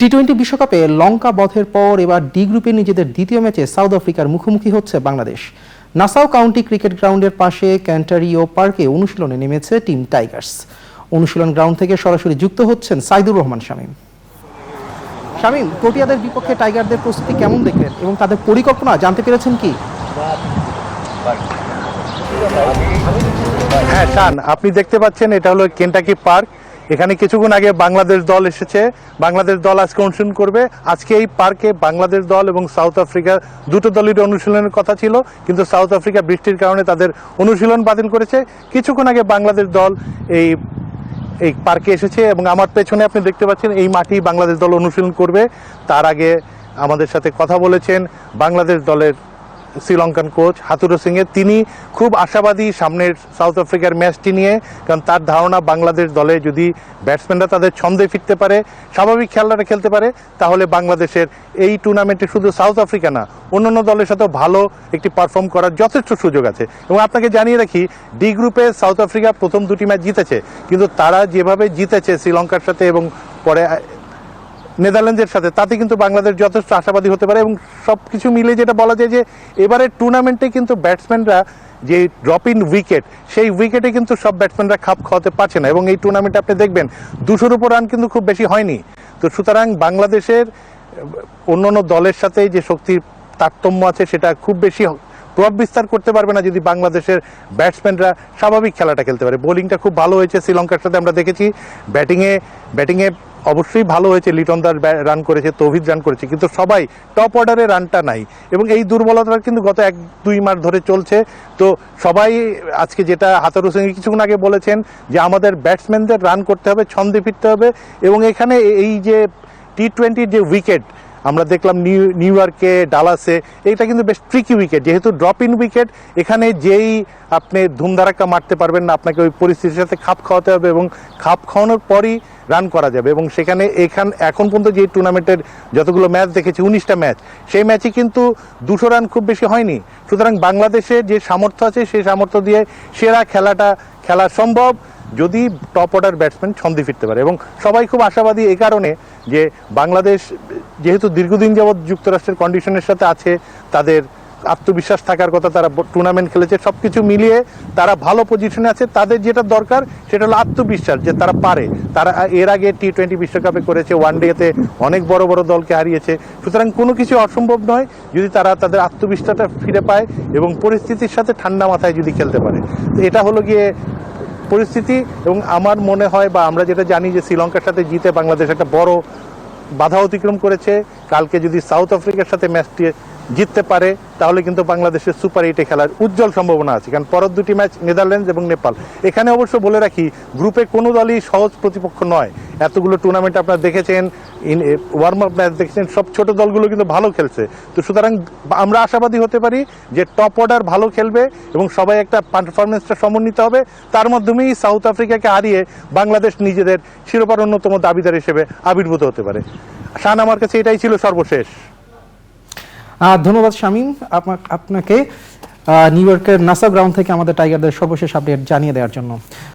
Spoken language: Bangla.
টি টোয়েন্টি বিশ্বকাপে লঙ্কা বধের পর এবার ডি গ্রুপে নিজেদের দ্বিতীয় ম্যাচে সাউথ আফ্রিকার মুখোমুখি হচ্ছে বাংলাদেশ। নাসাও কাউন্টি ক্রিকেট গ্রাউন্ডের পাশে ক্যান্টারিও পার্কে অনুশীলনে নেমেছে টিম টাইগার্স অনুশীলন গ্রাউন্ড থেকে সরাসরি যুক্ত হচ্ছেন সাইদুর রহমান, শামীম। শামীম প্রোটিয়াদের বিপক্ষে টাইগারদের প্রস্তুতি কেমন দেখলেন এবং তাদের পরিকল্পনা জানতে পেরেছেন কি? হ্যাঁ আপনি দেখতে পাচ্ছেন এটা হলো কেন্টাকি পার্ক এখানে কিছুক্ষণ আগে বাংলাদেশ দল এসেছে। বাংলাদেশ দল আজকে অনুশীলন করবে। আজকে এই পার্কে বাংলাদেশ দল এবং সাউথ আফ্রিকা দুটো দলের অনুশীলনের কথা ছিল, কিন্তু সাউথ আফ্রিকা বৃষ্টির কারণে তাদের অনুশীলন বাতিল করেছে। কিছুক্ষণ আগে বাংলাদেশ দল এই এই পার্কে এসেছে এবং আমার পেছনে আপনি দেখতে পাচ্ছেন এই মাটি বাংলাদেশ দল অনুশীলন করবে। তার আগে আমাদের সাথে কথা বলেছেন বাংলাদেশ দলের শ্রীলঙ্কান কোচ হাতুরো সিং এর তিনি খুব আশাবাদী সামনের সাউথ আফ্রিকার ম্যাচটি নিয়ে, কারণ তার ধারণা বাংলাদেশ দলে যদি ব্যাটসম্যানরা তাদের ছন্দে ফিরতে পারে, স্বাভাবিক খেলাটা খেলতে পারে, তাহলে বাংলাদেশের এই টুর্নামেন্টে শুধু সাউথ আফ্রিকা না, অন্যান্য দলের সাথেও ভালো একটি পারফর্ম করার যথেষ্ট সুযোগ আছে। এবং আপনাকে জানিয়ে রাখি ডি গ্রুপে সাউথ আফ্রিকা প্রথম দুটি ম্যাচ জিতেছে, কিন্তু তারা যেভাবে জিতেছে শ্রীলঙ্কার সাথে এবং পরে নেদারল্যান্ডসের সাথে, তাতে কিন্তু বাংলাদেশ যথেষ্ট আশাবাদী হতে পারে এবং সব কিছু মিলে যেটা বলা যায় যে এবারের টুর্নামেন্টে কিন্তু ব্যাটসম্যানরা যে ড্রপ ইন উইকেট সেই উইকেটে কিন্তু সব ব্যাটসম্যানরা খাপ খাওয়াতে পারছে না এবং এই টুর্নামেন্টে আপনি দেখবেন দুশোর উপর রান কিন্তু খুব বেশি হয়নি। তো সুতরাং বাংলাদেশের অন্য অন্য দলের সাথে যে শক্তির তারতম্য আছে সেটা খুব বেশি প্রভাব বিস্তার করতে পারবে না যদি বাংলাদেশের ব্যাটসম্যানরা স্বাভাবিক খেলাটা খেলতে পারে। বোলিংটা খুব ভালো হয়েছে, শ্রীলঙ্কার সাথে আমরা দেখেছি। ব্যাটিংয়ে ব্যাটিংয়ে অবশ্যই ভালো হয়েছে। লিটন দাস রান করেছে তৌভিদ রান করেছে, কিন্তু সবাই টপ অর্ডারে রানটা নাই। এবং এই দুর্বলতা কিন্তু গত এক, দুই মাস ধরে চলছে। তো সবাই আজকে যেটা হাতার হোসেন কিছুক্ষণ আগে বলেছেন যে আমাদের ব্যাটসম্যানদের রান করতে হবে, ছন্দে ফিরতে হবে। এবং এখানে এই যে টি টোয়েন্টির যে উইকেট আমরা দেখলাম নিউ নিউ ইয়র্কে, ডালাসে, এইটা কিন্তু বেশ ট্রিকি উইকেট যেহেতু ড্রপ ইন উইকেট এখানে যেই আপনি ধুমধারাক্কা মারতে পারবেন না, আপনাকে ওই পরিস্থিতির সাথে খাপ খাওয়াতে হবে এবং খাপ খাওয়ানোর পরই রান করা যাবে। এবং সেখানে এখান এখন পর্যন্ত যে টুর্নামেন্টের যতগুলো ম্যাচ দেখেছি, উনিশটা ম্যাচ সেই ম্যাচে কিন্তু দুশো রান খুব বেশি হয়নি। সুতরাং বাংলাদেশের যে সামর্থ্য আছে, সেই সামর্থ্য দিয়ে সেরা খেলাটা খেলা সম্ভব যদি টপ অর্ডার ব্যাটসম্যান ছন্দে ফিরতে পারে। এবং সবাই খুব আশাবাদী এ কারণে যে বাংলাদেশ যেহেতু দীর্ঘদিন যাবৎ যুক্তরাষ্ট্রের কন্ডিশনের সাথে আছে, তাদের আত্মবিশ্বাস থাকার কথা, তারা টুর্নামেন্ট খেলেছে সব কিছু মিলিয়ে তারা ভালো পজিশনে আছে। তাদের যেটা দরকার, সেটা হলো আত্মবিশ্বাস, যে তারা পারে। তারা এর আগে টি টোয়েন্টি বিশ্বকাপে করেছে ওয়ান ডেতে অনেক বড় বড় দলকে হারিয়েছে। সুতরাং কোনো কিছু অসম্ভব নয়, যদি তারা তাদের আত্মবিশ্বাসটা ফিরে পায় এবং পরিস্থিতির সাথে ঠান্ডা মাথায় যদি খেলতে পারে। তো এটা হলো গিয়ে পরিস্থিতি এবং আমার মনে হয় বা আমরা যেটা জানি যে শ্রীলঙ্কার সাথে জিতে বাংলাদেশ একটা বড় বাধা অতিক্রম করেছে। কালকে যদি সাউথ আফ্রিকার সাথে ম্যাচটি জিততে পারে, তাহলে কিন্তু বাংলাদেশের সুপার এইটে খেলার উজ্জ্বল সম্ভাবনা আছে। কারণ পরের দুটি ম্যাচ নেদারল্যান্ডস এবং নেপাল। এখানে অবশ্য বলে রাখি গ্রুপে কোনো দলই সহজ প্রতিপক্ষ নয়। এতগুলো টুর্নামেন্ট আপনারা দেখেছেন ওয়ার্ম আপ ম্যাচ দেখেছেন, সব ছোট দলগুলো কিন্তু ভালো খেলছে। তো সুতরাং আমরা আশাবাদী হতে পারি যে টপ অর্ডার ভালো খেলবে এবং সবাই একটা পারফরমেন্সটা সমন্বিত হবে। তার মাধ্যমেই সাউথ আফ্রিকাকে হারিয়ে বাংলাদেশ নিজেদের শিরোপার অন্যতম দাবিদার হিসেবে আবির্ভূত হতে পারে। শান, আমার কাছে এটাই ছিল সর্বশেষ। ধন্যবাদ শামীম। আপনা- আপনাকে নিউ ইয়র্কের নাসা গ্রাউন্ড থেকে আমাদের টাইগারদের সর্বশেষ আপডেট জানিয়ে দেওয়ার জন্য।